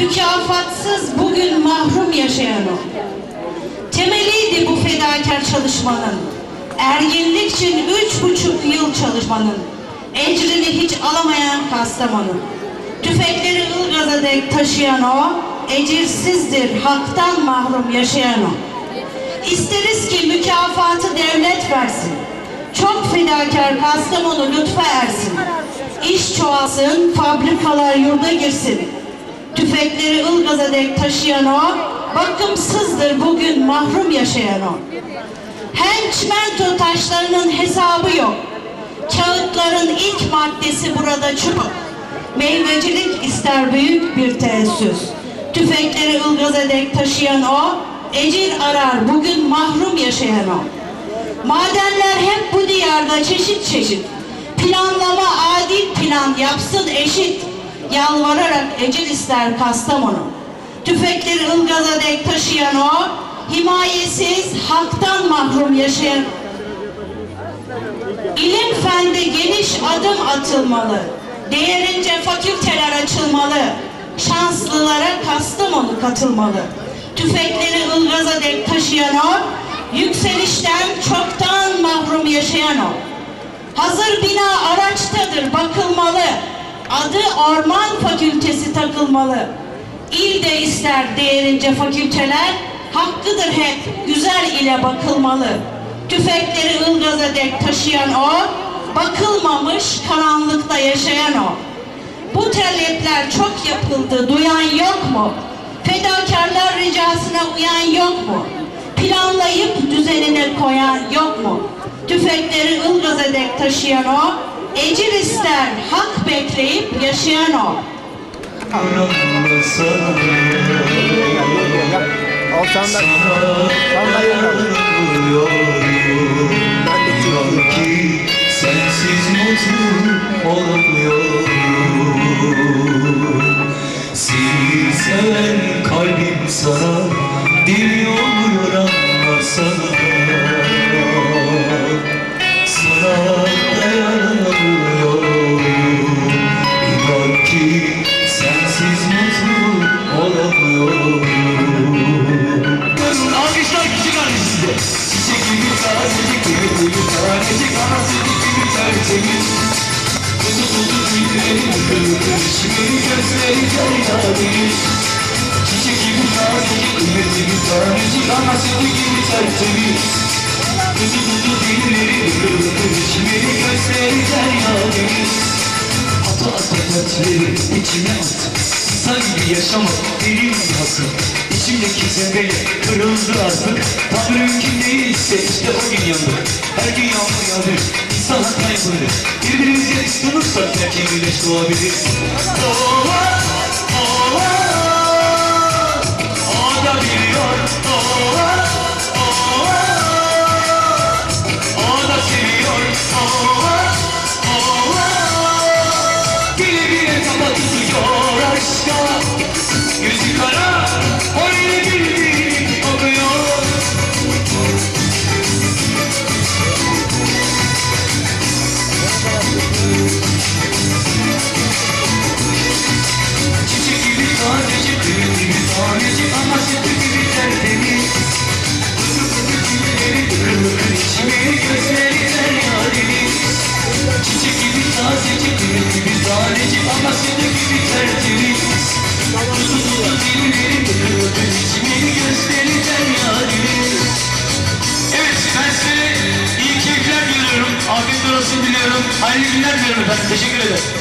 mükafatsız bugün mahrum yaşayan o. Temeliydi bu fedakar çalışmanın. Ergenlik için üç buçuk yıl çalışmanın. Ecrini hiç alamayan Kastamonu. Tüfekleri Ilgaz'a dek taşıyan o, ecirsizdir haktan mahrum yaşayan o. İsteriz ki mükafatı devlet versin. Çok fedakar Kastamonu lütfa ersin. İş çoğalsın, fabrikalar yurda girsin. Tüfekleri Ilgaz'a dek taşıyan o, bakımsızdır bugün mahrum yaşayan o. Hem çimento taşlarının hesabı yok. Kağıtların ilk maddesi burada çubuk. Meyvecilik ister büyük bir teessüs. Tüfekleri Ilgaz'a dek taşıyan o, ecir arar bugün mahrum yaşayan o. Madenler hep bu diyarda çeşit çeşit. Planlama adil plan yapsın eşit. Yalvararak ecel ister Kastamonu. Tüfekleri Ilgaz'a dek taşıyan o, himayesiz haktan mahrum yaşayan İlim fende geniş adım atılmalı. Değerince fakülteler açılmalı. Şanslılara Kastamonu katılmalı. Tüfekleri Ilgaz'a dek taşıyan o, yükselişten çoktan mahrum yaşayan o. Hazır bina araçtadır bakılmalı. Adı Orman Fakültesi takılmalı. İl de ister değerince fakülteler, hakkıdır hep güzel ile bakılmalı. Tüfekleri Ilgaz'a dek taşıyan o, bakılmamış karanlıkta yaşayan o. Bu talepler çok yapıldı, duyan yok mu? Fedakarlar ricasına uyan yok mu? Planlayıp düzenine koyan yok mu? Tüfekleri Ilgaz'a dek taşıyan o, ecir ister, hak bekleyip yaşayan o. Sensiz mutlu olamıyorum Seni seven kalbim sana deli oluyor anlasana Sana dayanamıyorum tertemiz Kuzu kuzu dilleri kırılır Şiiri gözleri tertemiz Çiçek gibi tazecik gibi gibi tanecik Anasıcık gibi tertemiz Kuzu kuzu dilleri kırılır Şiiri gözleri tertemiz Ata ata dertleri içime at İnsan gibi yaşamak benim hakkım İçimdeki zembeyle kırıldı artık. Tanrım kim değilse işte o gün yandık Her gün yağmur yağdır Hata yapılır Birbirimize tutunursak belki güneş doğabilir Doğa, doğa O da biliyor Doğa, doğa O da seviyor Doğa, doğa Bile bile kafa olsun diliyorum. Hayırlı günler diliyorum efendim. Teşekkür ederim.